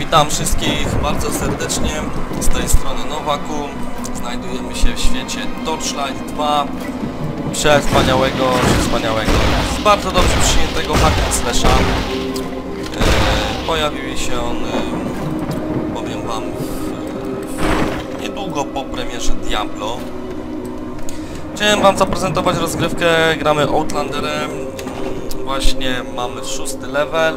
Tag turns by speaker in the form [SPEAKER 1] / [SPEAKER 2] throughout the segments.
[SPEAKER 1] Witam wszystkich bardzo serdecznie. Z tej strony Nowaku. Znajdujemy się w świecie Torchlight 2. Przewspaniałego, przewspaniałego, bardzo dobrze przyjętego hack slasha. E, pojawił się on, e, powiem wam, w, niedługo po premierze Diablo. Chciałem wam zaprezentować rozgrywkę, gramy Outlanderem. Właśnie mamy szósty level.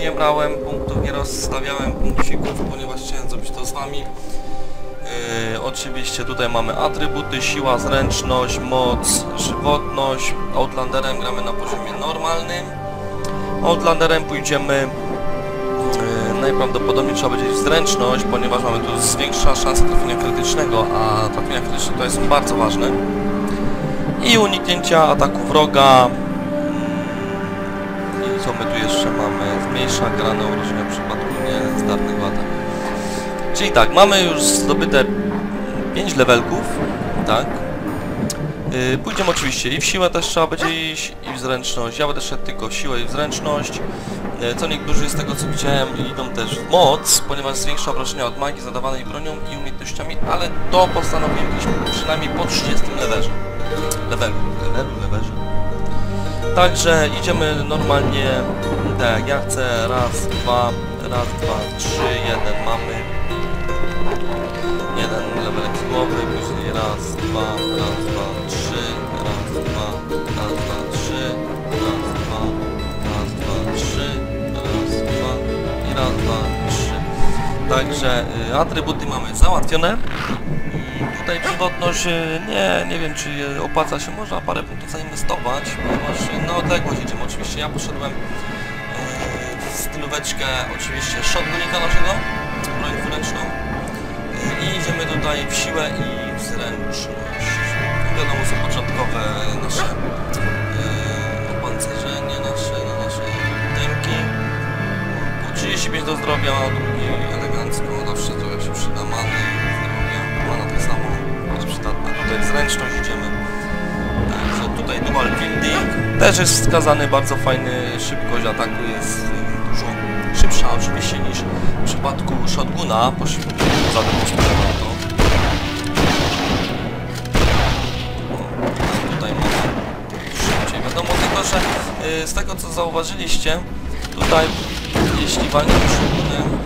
[SPEAKER 1] Nie brałem punktów, nie rozstawiałem punkcików, ponieważ chciałem zrobić to z wami. Yy, oczywiście tutaj mamy atrybuty, siła, zręczność, moc, żywotność. Outlanderem gramy na poziomie normalnym. Outlanderem pójdziemy yy, najprawdopodobniej trzeba będzie zręczność, ponieważ mamy tu zwiększa szansa trafienia krytycznego, a trafienia krytyczne to jest bardzo ważne. I uniknięcia ataku wroga. My tu jeszcze mamy? Zmniejsza grane urodzenia w przypadku niezdarnego ataku. Czyli tak, mamy już zdobyte 5 levelków, tak. Yy, pójdziemy oczywiście i w siłę też trzeba będzie iść, i w zręczność. Ja będę szedł tylko w siłę i w zręczność. Yy, co niektórzy z tego co widziałem idą też w moc, ponieważ zwiększa obrażenia od magii zadawanej bronią i umiejętnościami, ale to postanowiłem gdzieś przynajmniej po 30 levelze. Levelu, levelu, levelze. Także idziemy normalnie, tak ja chcę, raz, dwa, raz, dwa, trzy, jeden mamy. Jeden levelek z głowy, później raz, dwa, raz, dwa, trzy, raz, dwa, raz, dwa, trzy, raz, dwa, raz, dwa, trzy, raz, dwa i raz, dwa, trzy. Także y, atrybuty mamy załatwione. Tutaj żywotność, y, nie, nie wiem czy y, opłaca się, można parę punktów zainwestować, ponieważ y, na odległość idziemy. Oczywiście ja poszedłem w stylóweczkę oczywiście shotgunika naszego, broń dwuręczną. I idziemy tutaj w siłę i w zręczność. Wiadomo, są początkowe nasze yy, opancerzenie, nasze, na nasze. Po 35 do zdrowia, drugi elegancko, zawsze trochę się przyda many, zręczność idziemy. Także tutaj dual building też jest wskazany, bardzo fajny, szybkość ataku jest dużo szybsza oczywiście niż w przypadku shotguna, zademonstrujemy to. O, Tutaj mamy szybciej. Wiadomo tylko, że y, z tego co zauważyliście, tutaj jeśli walniemy shotgunem,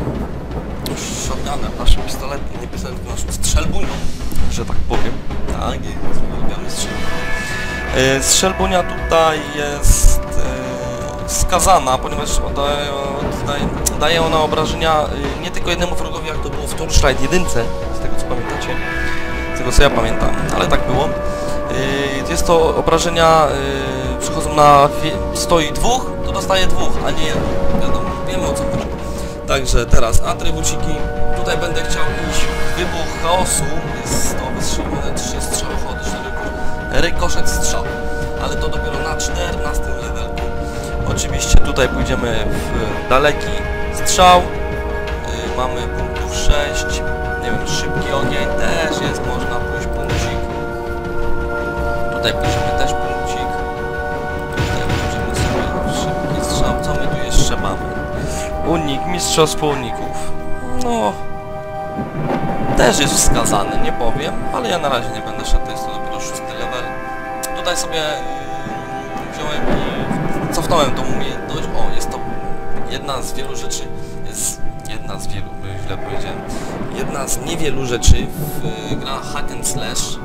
[SPEAKER 1] shotgunem, naszym pistoletem, nie pistoletem, naszym strzelbunią, że tak powiem. Tak, jest ulubiony strzelbunia. Strzelbunia tutaj jest y, skazana, ponieważ daje, ona obrażenia y, nie tylko jednemu wrogowi, jak to było w Torchlight 1, z tego co pamiętacie, z tego co ja pamiętam, ale tak było. Jest to obrażenia, przychodzą na stoi dwóch, to dostaje dwóch, a nie jeden. Wiadomo, wiemy o co chodzi. Także teraz atrybuciki. Tutaj będę chciał iść wybuch chaosu. Jest to wystrzeliwane 3 strzałochody, 4 rykoszet strzał. Ale to dopiero na 14 levelku. Oczywiście tutaj pójdziemy w daleki strzał. Y, mamy punktów 6. Nie wiem, szybki ogień też jest, można pójść punkcik. Tutaj pójdziemy też punkcik. Tutaj pójdziemy sobie szybki strzał. Co my tu jeszcze mamy? Unik, mistrzostwo uników. No, też jest wskazany, nie powiem, ale ja na razie nie będę szedł, jest to dopiero szósty level. Tutaj sobie yy, wziąłem i cofnąłem tą umiejętność. O, jest to jedna z wielu rzeczy, jest jedna z wielu, źle powiedziałem, jedna z niewielu rzeczy w yy, grach hack and slash, yy,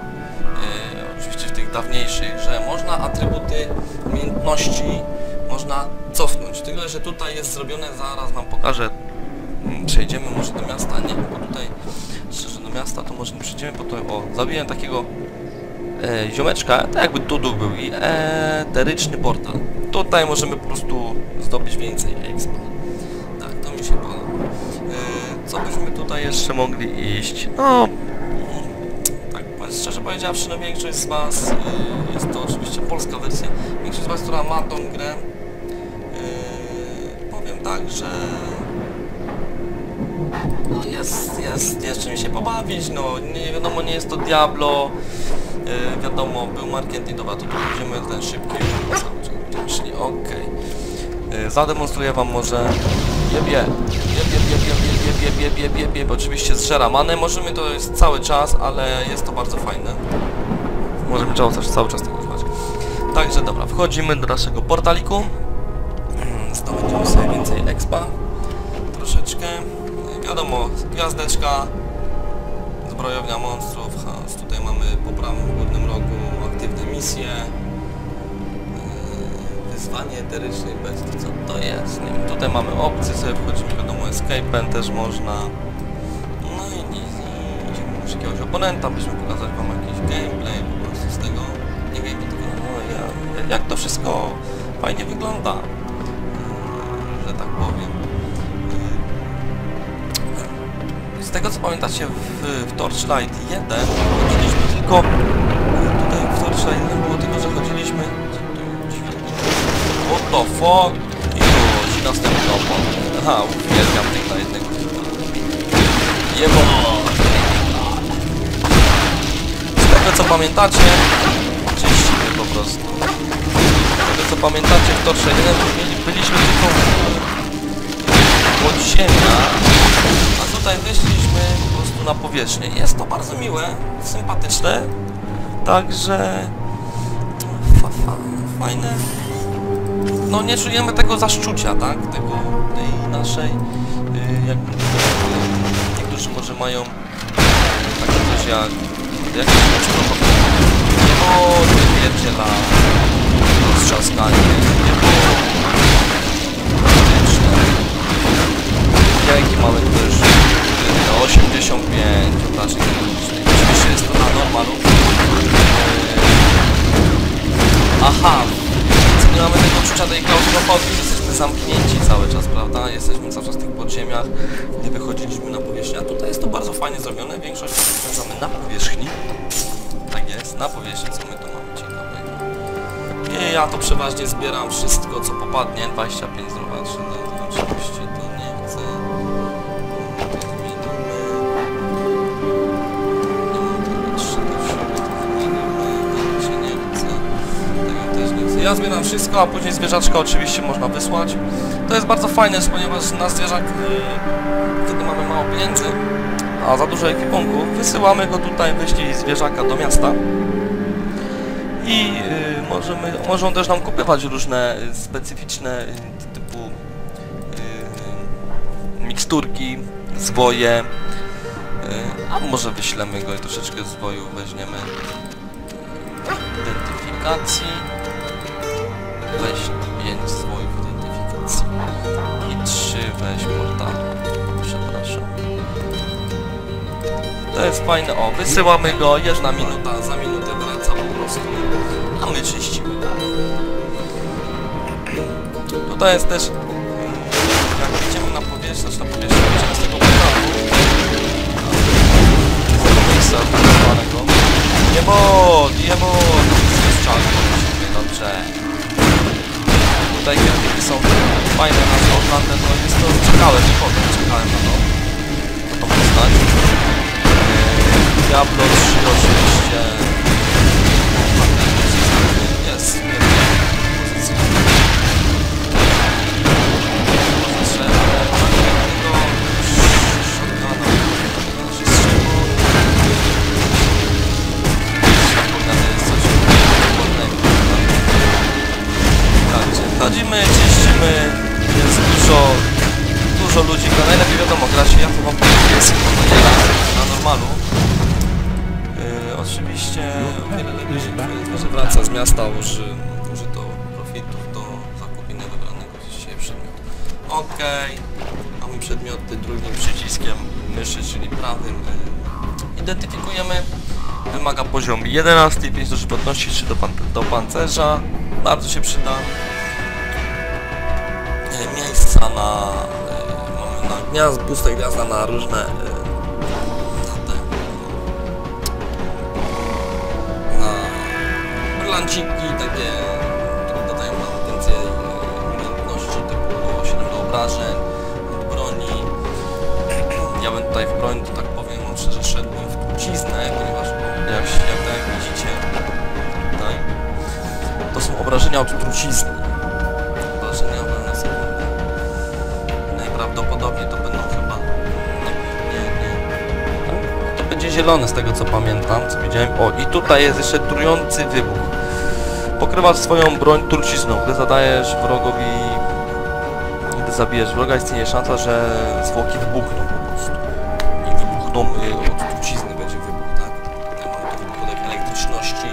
[SPEAKER 1] oczywiście w tych dawniejszych, że można atrybuty umiejętności można cofnąć. Tyle, że tutaj jest zrobione, zaraz wam pokażę. Przejdziemy może do miasta, nie, bo tutaj szczerze do miasta to może nie przejdziemy, bo to o, zabiłem takiego e, ziomeczka, tak jakby Dudu był i eteryczny portal. Tutaj możemy po prostu zdobyć więcej expa. Tak, to mi się podoba. E, co byśmy tutaj jeszcze mogli iść? No, mm, tak szczerze powiedziawszy, no większość z was, y, jest to oczywiście polska wersja, większość z was, która ma tą grę, y, powiem tak, że no jest, jest, jest czym się pobawić, no nie wiadomo, nie jest to Diablo, wiadomo, był marketing, dobra, to tu będziemy ten szybki, czyli okej. Okay. Yy, zademonstruję wam może, jeb, jeb, jeb, jeb, jeb, jeb, jeb, oczywiście z żeramane możemy, to jest cały czas, ale jest to bardzo fajne. Możemy cały czas, cały czas tego używać. Także dobra, wchodzimy do naszego portaliku, zdobędziemy sobie więcej expa, troszeczkę Wiadomo, gwiazdeczka. Zbrojownia monstrów. Has. Tutaj mamy po prawym górnym rogu aktywne misje. Yy, Wyzwanie eterycznej bestii. Co to jest? Nie wiem. Tutaj mamy opcje, sobie wchodzimy, wiadomo, escape'em też można. No i nic. i Idziemy już jakiegoś oponenta, byśmy pokazać wam jakiś gameplay po prostu z tego. Nie wiem, tylko no, ja, jak to wszystko fajnie wygląda. Yy, Że tak powiem. Tego co pamiętacie w, w Torchlight 1 chodziliśmy tylko tutaj w Torchlight 1 było tylko, że chodziliśmy? What the fuck? Już, i następny opon. Aha, uwielbiam tych na jednego. Jebo! Z tego co pamiętacie, czyścimy po prostu. Z tego co pamiętacie w Torze 1 byli- byliśmy tylko podziemia, tutaj wyszliśmy po prostu na powierzchnię. Jest to bardzo miłe, sympatyczne, także fa, fa, fajne. No nie czujemy tego zaszczucia, tak? Tego, tej naszej, y, jak niektórzy może mają takie coś jak jakieś nie może pierdziela tej klaustrofobii, jesteśmy zamknięci cały czas, prawda? Jesteśmy cały czas w tych podziemiach, nie wychodziliśmy na powierzchnię, a tutaj jest to bardzo fajnie zrobione, większość spędzamy na powierzchni. Tak jest, na powierzchni, co my tu mamy ciekawego. Nie, ja to przeważnie zbieram wszystko, co popadnie, 25 zobaczy, no oczywiście Ja zbieram wszystko, a później zwierzaczka oczywiście można wysłać. To jest bardzo fajne, ponieważ na zwierzak, yy, wtedy mamy mało pieniędzy, a za dużo ekwipunku, wysyłamy go tutaj, wyślij zwierzaka do miasta. I y, możemy, mogą też nam kupywać różne y, specyficzne y, typu y, miksturki, zwoje, y, a może wyślemy go i troszeczkę zwoju weźmiemy. Identyfikacji, weź 5 zwojów identyfikacji i 3 weź portalu, przepraszam. To jest fajne, o, wysyłamy go, jedna minuta, za minutę wraca po prostu, a my czyścimy dalej. Tutaj jest też, jak idziemy na powierzchnię, na powierzchnię, są fajne na Scotland, no jest to, czekałem, powiem, czekałem na to, na to postać. Diablo 3 oczywiście. Gra. Najlepiej wiadomo, gra się, ja mam jest na normalu. Yy, oczywiście wiele lepiej że wraca z miasta, uży, użyto profitów do zakupienia wybranego dzisiaj przedmiotu. Okej, mamy przedmioty drugim przyciskiem myszy, czyli prawym. Yy, identyfikujemy. Wymaga poziom 11, 5 do żywotności, 3 do, pan do pancerza. Bardzo się przyda. Yy, miejsca na... Gniazd, puste gniazda na różne... Yy, na na brylanciki takie, które dodają nam więcej e, umiejętności typu 7 do obrażeń, broni. Ja bym tutaj w broń, to tak powiem, mam szczerze, szedłbym w truciznę, ponieważ jak, jak, jak widzicie tutaj, to są obrażenia od trucizny. Z tego co pamiętam, co widziałem. O, i tutaj jest jeszcze trujący wybuch. Pokrywasz swoją broń trucizną, gdy zadajesz wrogowi... Gdy zabijesz wroga, istnieje szansa, że zwłoki wybuchną po prostu. I wybuchną y, od trucizny będzie wybuch, tak? Wybuch elektryczności.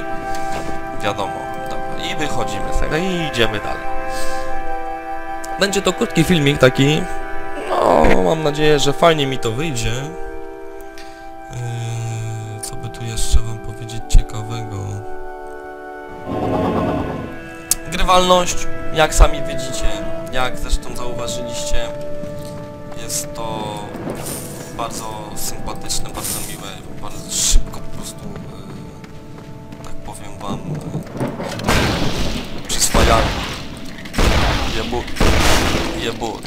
[SPEAKER 1] Wiadomo. Dobra. I wychodzimy z tego i idziemy dalej. Będzie to krótki filmik taki. No, mam nadzieję, że fajnie mi to wyjdzie. Yy, Grywalność, jak sami widzicie, jak zresztą zauważyliście, jest to bardzo sympatyczne, bardzo miłe, bardzo szybko po prostu, yy, tak powiem wam, yy, przyswajalne. Jebu, jebu, o,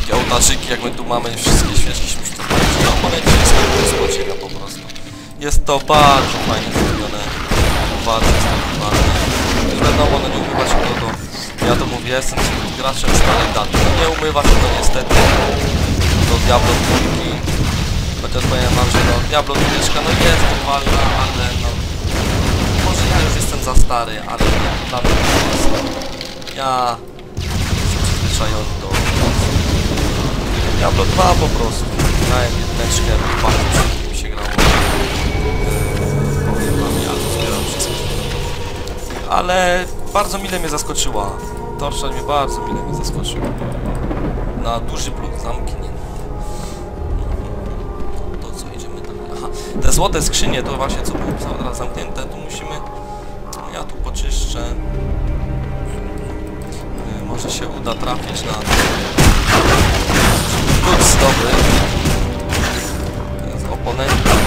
[SPEAKER 1] takie ołtarzyki, jak my tu mamy, wszystkie świeczki śmieszne, no, oponenci jest złociega po prostu. Jest to bardzo fajnie zrobione, bardzo zdecydowane. Wiadomo, no nie umywa się to do... Ja to mówię, jestem graczem starej daty. No nie umywa się to niestety do Diablo 2. Chociaż powiem wam, że no Diablo 2 no jest grywalna, ale no... Może ja już jestem za stary, ale no, dla mnie to jest... Ja... Jestem przyzwyczajony do... Diablo 2 po prostu. Grałem jedyneczkę, bardzo mi się grało. Powiem wam, to. Ale bardzo mile mnie zaskoczyła. Torsza mnie bardzo mile mnie zaskoczył. Na duży plus zamknięty. To co, idziemy dalej. Aha, te złote skrzynie, to właśnie co było teraz zamknięte, tu musimy... Ja tu poczyszczę. Yy, Może się uda trafić na... Klucz dobry. Z oponentów.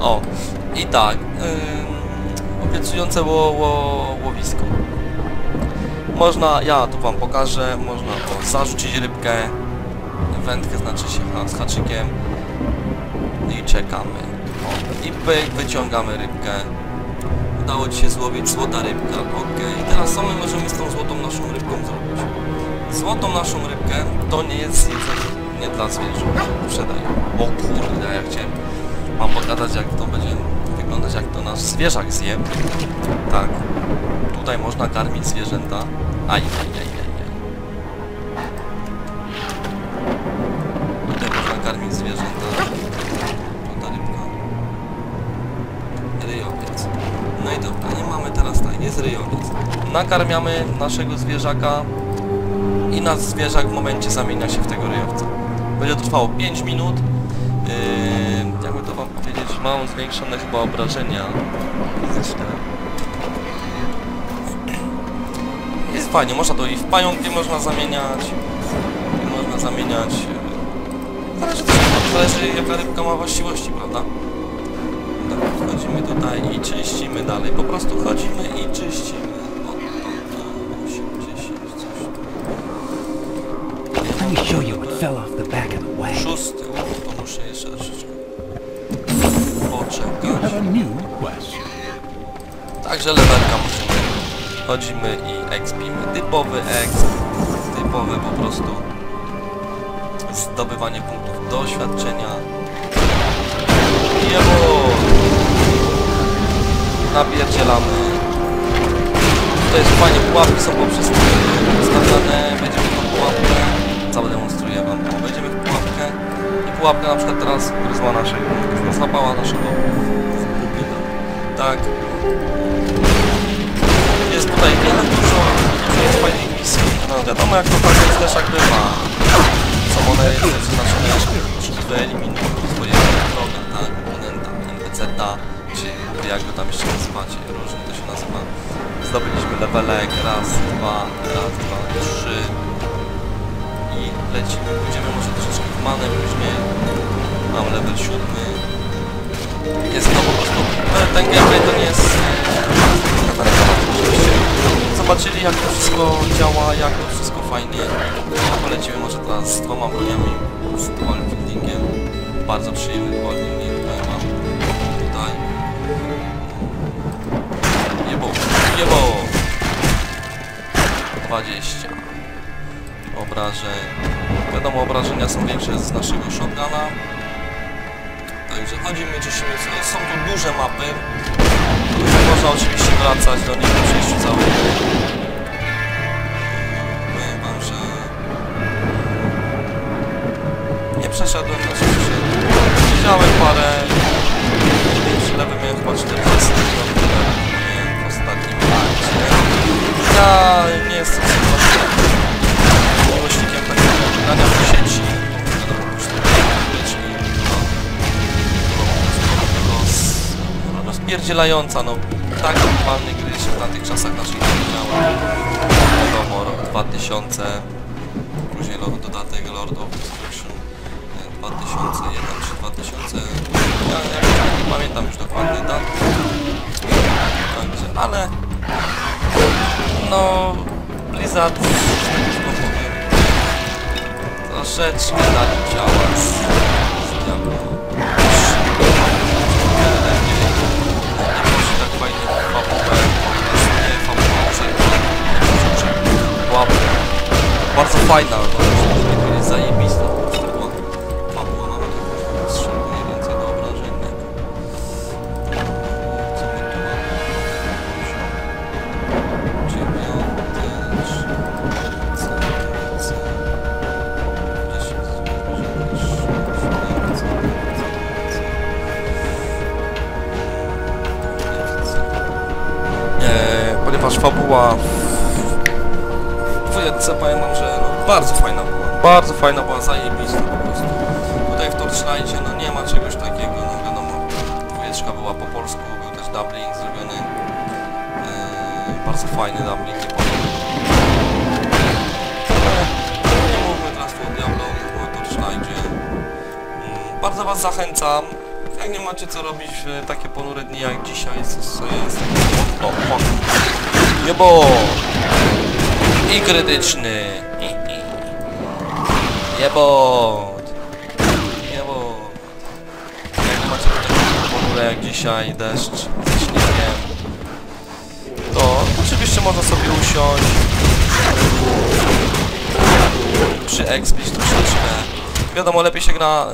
[SPEAKER 1] O, i tak. Yy, obiecujące ło, ło, łowisko. Można, ja tu wam pokażę, można o, zarzucić rybkę, wędkę znaczy się z haczykiem i czekamy. O, I pyk, wyciągamy rybkę. Udało ci się złowić złota rybka, ok. I teraz co my możemy z tą złotą naszą rybką zrobić? Złotą naszą rybkę to nie jest jedzenie, nie dla zwierząt. Sprzedaj. O kurde, ja chciałem wam pokazać jak to będzie wyglądać, jak to nasz zwierzak zje. Tak. Tutaj można karmić zwierzęta. Aj, aj, aj, aj, aj. Tutaj można karmić zwierzęta. Ta rybka. Ryjowiec. No i dobra, nie mamy teraz tak, jest ryjowiec. Nakarmiamy naszego zwierzaka i nasz zwierzak w momencie zamienia się w tego ryjowca. Będzie to trwało 5 minut. Yy, jakby mam zwiększone chyba obrażenia fizyczne. Jest fajnie, można to i w pająki można zamieniać, można zamieniać... yy, Zależy, zależy jaka rybka ma właściwości, prawda? Dobra, wchodzimy tutaj i czyścimy dalej. Po prostu chodzimy i czyścimy. O, o, o, 80, coś.
[SPEAKER 2] Let me show you what fell off the back of the wagon.
[SPEAKER 1] Szósty, o, to muszę jeszcze
[SPEAKER 2] New quest.
[SPEAKER 1] Także levelka musimy. Chodzimy i expimy. Typowy exp. Typowe po prostu zdobywanie punktów doświadczenia. Jebo! Napierdzielamy. To jest fajnie, pułapki są poprzez ustawiane. Będziemy tą pułapkę. Całe demonstruję wam. I pułapka na przykład teraz gryzła naszego, już złapała naszego pupila. Tak. Jest tutaj wiele dużo, dużo jest fajnych misji. No wiadomo jak to tak jest też jak bywa. Są one przeznaczone, żeby wyeliminować swojego wroga, tak? Oponenta, NPC-ta, czy jak go tam jeszcze nazywacie, różnie to się nazywa. Zdobyliśmy levelek, raz, dwa, raz, dwa, trzy. I lecimy, pójdziemy może troszeczkę w manę później. Mam level siódmy. Jest to po prostu, no, ten gameplay to nie jest żebyście zobaczyli jak to wszystko działa, jak to wszystko fajnie. Ja polecimy może teraz z dwoma broniami, z wieldingiem. Bardzo przyjemny powiem wam. Tutaj. Jebo, jebo! 20. Obrażeń. Wiadomo, obrażenia są większe z naszego shotguna. Także chodzimy, cieszymy się. Są tu duże mapy. Można oczywiście wracać do nich po przejściu całej. Powiem wam, że nie przeszedłem, znaczy przeszedłem. Widziałem parę. Level miałem chyba 40 miałem w ostatnim akcie. Ja nie jestem miłośnikiem grania w sieci. Rozpierdzielająca, no tak normalnej gry się w tamtych czasach naszych nie widziałem. Wiadomo, rok 2000, później dodatek Lord of Destruction e, 2001 czy 2000, ja, ja, nie pamiętam już dokładnie dat. Ale no Blizzard, nie fabułę, była bardzo fajna, no, można powiedzieć zajebista, fabuła w wam, że no, bardzo fajna była, bardzo fajna była, zajebista po prostu. Tutaj w Torchlightie no nie ma czegoś takiego, no wiadomo, dwójeczka była po polsku, był też dubbing zrobiony, e, bardzo fajny dubbing, nie. Ale nie mówmy teraz o Diablo, mówmy o. Mm, Bardzo was zachęcam, jak nie macie co robić w takie ponure dni jak dzisiaj, co, jest. O, o. Niebo! I krytyczny. Niebo! Niebo! Jak macie takie ponure jak dzisiaj, deszcz, ze śniegiem, to oczywiście można sobie usiąść, przy expić troszeczkę. Wiadomo, lepiej się gra,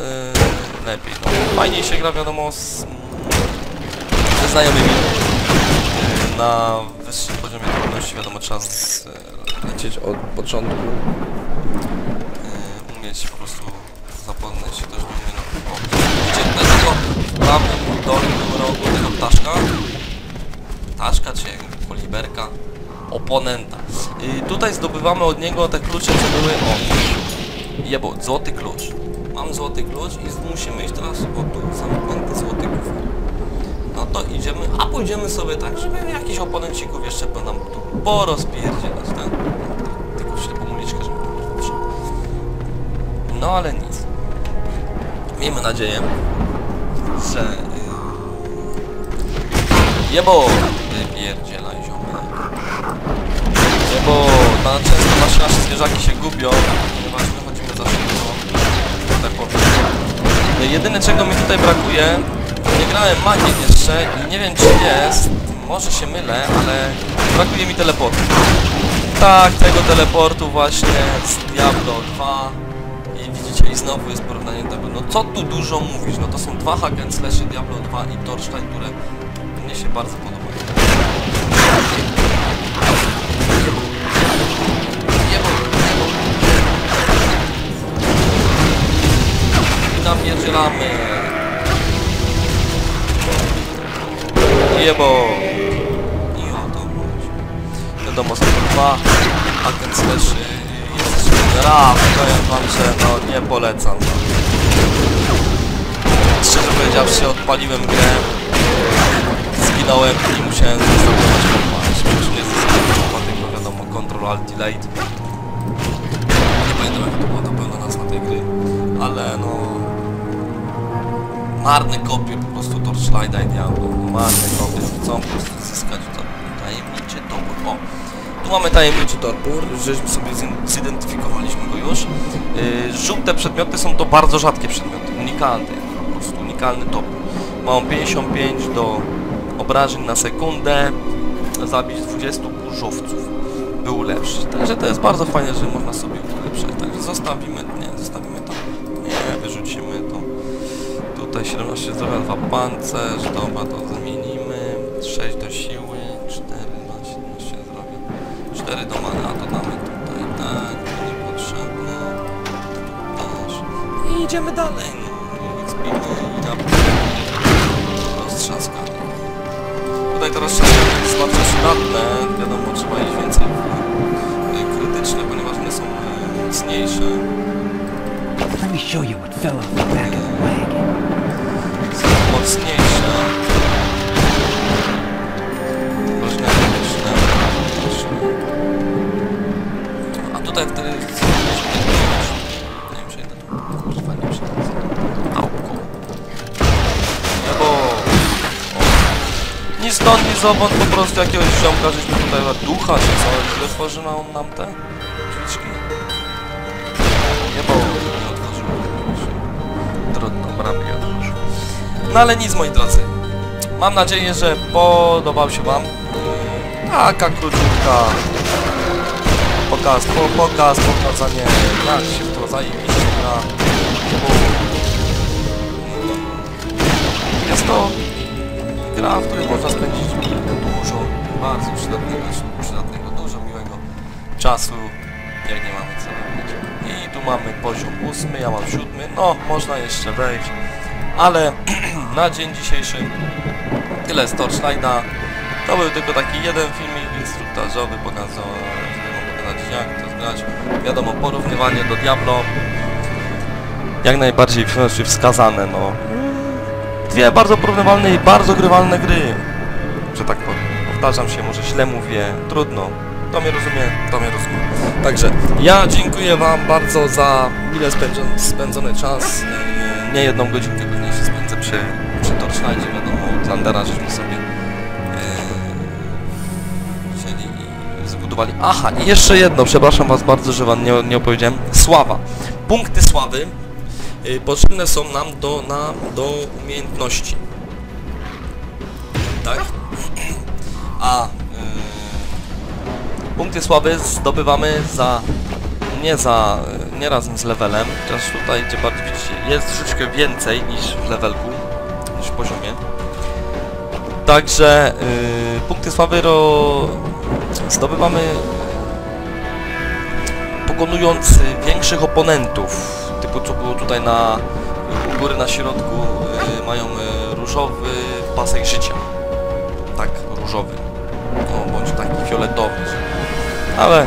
[SPEAKER 1] yy, lepiej, no, fajniej się gra, wiadomo, z, ze znajomymi. Yy, na wyższym trudności, wiadomo, trzeba lecieć od początku. Yy, umieć po prostu zapoznać się też do tutaj tego prawym dolnym rogu tego ptaszka? Ptaszka czy jak poliberka? Oponenta. Yy, tutaj zdobywamy od niego te klucze, co były, o, Jebo, złoty klucz. Mam złoty klucz i musimy iść teraz o tu, zamknięty złoty kufer. To idziemy, a pójdziemy sobie tak, żeby jakichś oponencików jeszcze nam tu porozpierdzielać, tak? Tylko ślepą uliczkę, żeby wszedł. No ale nic. Miejmy nadzieję, że... Yy... Jebo! Wypierdzielaj ziomek. Jebo! Na często nasze, nasze zwierzaki się gubią, ponieważ wychodzimy za szybko. Jedyne czego mi tutaj brakuje, grałem magiem jeszcze i nie wiem czy jest, może się mylę, ale brakuje mi teleportu. Tak, tego teleportu właśnie z Diablo 2 i widzicie i znowu jest porównanie tego. No co tu dużo mówisz, no to są dwa hack slashy Diablo 2 i Torchlight, które mnie się bardzo podobają. Napierdzielamy. Jebo. I o to chodzi. Wiadomo, są to dwa agent slashy. Jest jeszcze raf, powiem wam, że no nie polecam. Szczerze powiedziawszy, odpaliłem grę. Zginąłem i musiałem zrestartować kompa. Przecież nie zestartować kompa, tylko wiadomo, Control Alt Delete. Nie pamiętam jak to była ta pełna nazwa tej gry, ale no... Marne kopie po prostu Torchlighta i Diablo. Marne kopie. Chcą po prostu zyskać tajemniczy topór. O! Tu mamy tajemniczy topór, żeśmy sobie zidentyfikowaliśmy go już. Yy, żółte przedmioty są to bardzo rzadkie przedmioty, unikalne. Po prostu unikalny topór. Mam 55 do obrażeń na sekundę, zabić 20 burzowców. Był lepszy. Także to jest bardzo fajne, że można sobie ulepszać zostawimy, nie, zostawimy to. Nie, wyrzucimy. Tutaj 17 zdrowia, 2 pancerz, dobra, to zmienimy. 6 do siły, 4 na 17 zdrowia. 4 do mana, to damy tutaj, tak, to niepotrzebne. Też. I idziemy dalej. Spimy i na roztrzaskamy. Tutaj to roztrzaskanie jest bardzo przydatne. Wiadomo, trzeba iść więcej w y, krytyczne, ponieważ one są y, mocniejsze.
[SPEAKER 2] Let me show you what fell off the back of.
[SPEAKER 1] Są mocniejsze. Różne krytyczne. A tutaj wtedy... Nie wiem, przejdę tu. Może fajnie przejdę. Auku. Niebo. O. Ni stąd, ni zowąd, po prostu jakiegoś ziomka, żeśmy tutaj ducha, czy co? Ile tworzy nam, nam te drzwiczki? Nie otworzyło. Trudno, bramki otworzył. No ale nic, moi drodzy. Mam nadzieję, że podobał się Wam. Yy, Taka króciutka pokaz, po, pokaz, pokazanie jak się w to zajebiście gra. Bo jest to gra, w której można spędzić dużo, bardzo przydatnego, przydatnego, dużo miłego czasu, jak nie mamy co robić. I tu mamy poziom ósmy, ja mam siódmy, no można jeszcze wejść, ale na dzień dzisiejszy tyle z Torchlighta. To był tylko taki jeden filmik instruktażowy, pokazał, jak to zgrać. Wiadomo, porównywanie do Diablo jak najbardziej znaczy wskazane, no. Dwie bardzo porównywalne i bardzo grywalne gry, że tak powiem. Powtarzam się, może źle mówię, trudno. To mnie rozumie, to mnie rozumie. Także ja dziękuję Wam bardzo za mile spędzony, spędzony czas. Nie jedną godzinkę pewnie się spędzę przy, Torchlightie, wiadomo, Tlandera żeśmy sobie yy, wzięli i zbudowali. Aha, i jeszcze jedno, przepraszam Was bardzo, że Wam nie, nie opowiedziałem. Sława. Punkty sławy yy, potrzebne są nam do, na, do umiejętności. Tak? A yy, punkty sławy zdobywamy za nie za nie razem z levelem, chociaż tutaj gdzie bardziej widzicie jest troszeczkę więcej niż w levelku, poziomie. Także yy, punkty sławy ro... zdobywamy pokonując większych oponentów, typu co było tutaj na u góry na środku yy, mają y, różowy pasek życia. Tak, różowy. No, bądź taki fioletowy. Ale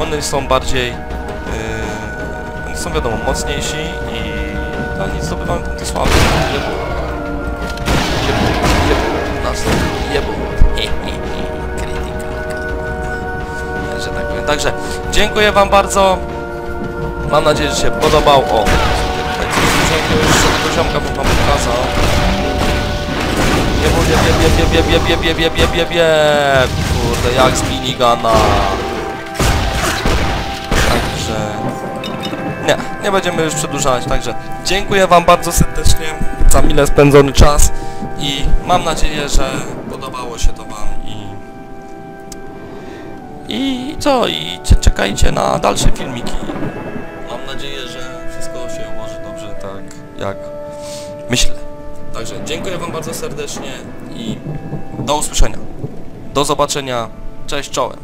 [SPEAKER 1] one są bardziej, yy, one są wiadomo mocniejsi i dla nich zdobywamy punkty sławy. Także dziękuję wam bardzo. Mam nadzieję, że się podobał. O, tutaj bym wam pokazał. Jebu, jeb, jeb, jeb, jeb, jeb, jeb, jeb, jeb, jeb, jeb. Kurde, jak z minigana. Także... Nie, nie będziemy już przedłużać, także dziękuję wam bardzo serdecznie za mile spędzony czas i mam nadzieję, że I co? I cie- czekajcie na dalsze filmiki. Mam nadzieję, że wszystko się ułoży dobrze, tak jak myślę. Także dziękuję wam bardzo serdecznie i do usłyszenia. Do zobaczenia. Cześć, czołem.